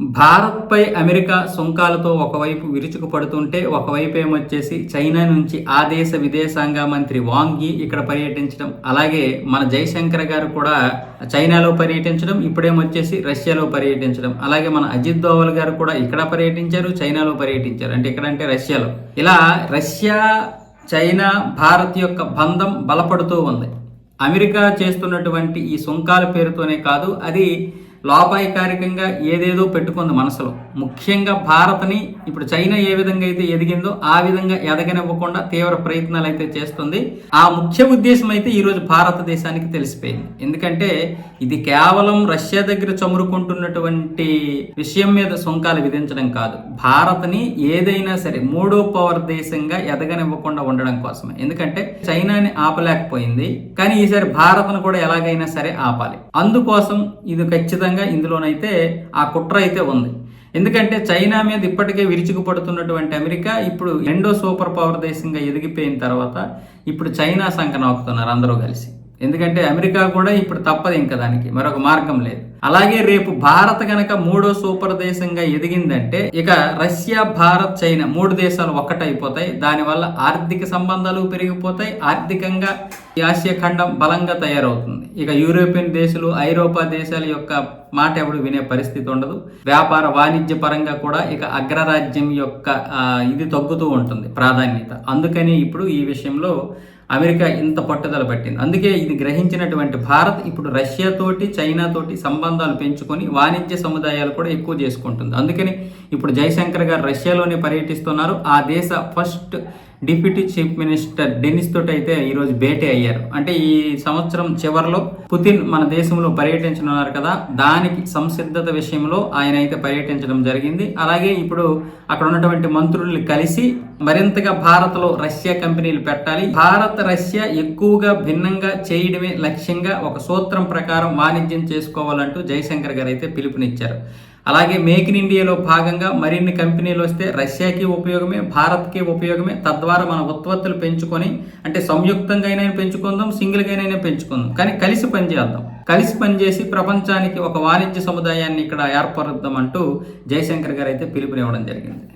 భారత్పై అమెరికా సుంకాలతో ఒకవైపు విరుచుకుపడుతుంటే ఒకవైపు ఏమొచ్చేసి చైనా నుంచి ఆ దేశ విదేశాంగ మంత్రి వాంగి ఇక్కడ పర్యటించడం. అలాగే మన జయశంకర్ గారు కూడా చైనాలో పర్యటించడం ఇప్పుడేమొచ్చేసి రష్యాలో పర్యటించడం. అలాగే మన అజిత్ దోవల్ గారు కూడా ఇక్కడ పర్యటించారు చైనాలో పర్యటించారు. అంటే ఎక్కడంటే రష్యాలో. ఇలా రష్యా చైనా భారత్ యొక్క బంధం బలపడుతూ ఉంది. అమెరికా చేస్తున్నటువంటి ఈ సుంకాల పేరుతోనే కాదు అది లోపాయికారికంగా ఏదేదో పెట్టుకుంది మనసులో. ముఖ్యంగా భారత్ని ఇప్పుడు చైనా ఏ విధంగా అయితే ఎదిగిందో ఆ విధంగా ఎదగనివ్వకుండా తీవ్ర ప్రయత్నాలు అయితే చేస్తుంది. ఆ ముఖ్య ఉద్దేశం అయితే ఈరోజు భారతదేశానికి తెలిసిపోయింది. ఎందుకంటే ఇది కేవలం రష్యా దగ్గర చమురుకుంటున్నటువంటి విషయం మీద సుంకాలు విధించడం కాదు. భారత్ని ఏదైనా సరే మూడో పవర్ దేశంగా ఎదగనివ్వకుండా ఉండడం కోసమే. ఎందుకంటే చైనాని ఆపలేకపోయింది. కానీ ఈసారి భారత్ను కూడా ఎలాగైనా సరే ఆపాలి. అందుకోసం ఇది ఖచ్చితంగా ఇందులోనైతే ఆ కుట్ర అయితే ఉంది. ఎందుకంటే చైనా మీద ఇప్పటికే విరుచుకుపడుతున్నటువంటి అమెరికా ఇప్పుడు రెండో సూపర్ పవర్ దేశంగా ఎదిగిపోయిన తర్వాత ఇప్పుడు చైనా సంఖ నాకుతున్నారు అందరూ కలిసి. ఎందుకంటే అమెరికా కూడా ఇప్పుడు తప్పదు ఇంకా దానికి మరొక మార్గం లేదు. అలాగే రేపు భారత్ గనక మూడో సూపర్ దేశంగా ఎదిగిందంటే ఇక రష్యా భారత్ చైనా మూడు దేశాలు ఒక్కటైపోతాయి. దానివల్ల ఆర్థిక సంబంధాలు పెరిగిపోతాయి. ఆర్థికంగా ఆసియా ఖండం బలంగా తయారవుతుంది. ఇక యూరోపియన్ దేశాలు ఐరోపా దేశాల యొక్క మాట ఎవడు వినే పరిస్థితి ఉండదు. వ్యాపార వాణిజ్య పరంగా కూడా ఇక అగ్రరాజ్యం యొక్క ఇది తగ్గుతూ ఉంటుంది ప్రాధాన్యత. అందుకని ఇప్పుడు ఈ విషయంలో అమెరికా ఇంత పట్టుదల పట్టింది. అందుకే ఇది గ్రహించినటువంటి భారత్ ఇప్పుడు రష్యా తోటి చైనా తోటి సంబంధాలు పెంచుకొని వాణిజ్య సముదాయాలు కూడా ఎక్కువ చేసుకుంటుంది. అందుకని ఇప్పుడు జయశంకర్ గారు రష్యాలోనే పర్యటిస్తున్నారు. ఆ దేశ first deputy chief minister Denis తోటి అయితే ఈరోజు భేటీ అయ్యారు. అంటే ఈ సంవత్సరం చివరిలో పుతిన్ మన దేశంలో పర్యటించనున్నారు కదా దానికి సంసిద్ధత విషయంలో ఆయన అయితే పర్యటించడం జరిగింది. అలాగే ఇప్పుడు అక్కడ ఉన్నటువంటి మంత్రుల్ని కలిసి మరింతగా భారత్లో రష్యా కంపెనీలు పెట్టాలి. భారత్ రష్యా ఎక్కువగా భిన్నంగా చేయడమే లక్ష్యంగా ఒక సూత్రం ప్రకారం వాణిజ్యం చేసుకోవాలంటూ జయశంకర్ గారు అయితే పిలుపునిచ్చారు. అలాగే మేక్ ఇన్ ఇండియాలో భాగంగా మరిన్ని కంపెనీలు వస్తే రష్యాకి ఉపయోగమే భారత్కి ఉపయోగమే. తద్వారా మన ఉత్పత్తులు పెంచుకొని అంటే సంయుక్తంగా పెంచుకుందాం సింగిల్గా పెంచుకుందాం. కానీ కలిసి పనిచేద్దాం. కలిసి పనిచేసి ప్రపంచానికి ఒక వాణిజ్య సముదాయాన్ని ఇక్కడ ఏర్పరుద్దాం అంటూ జయశంకర్ గారు అయితే పిలుపునివ్వడం జరిగింది.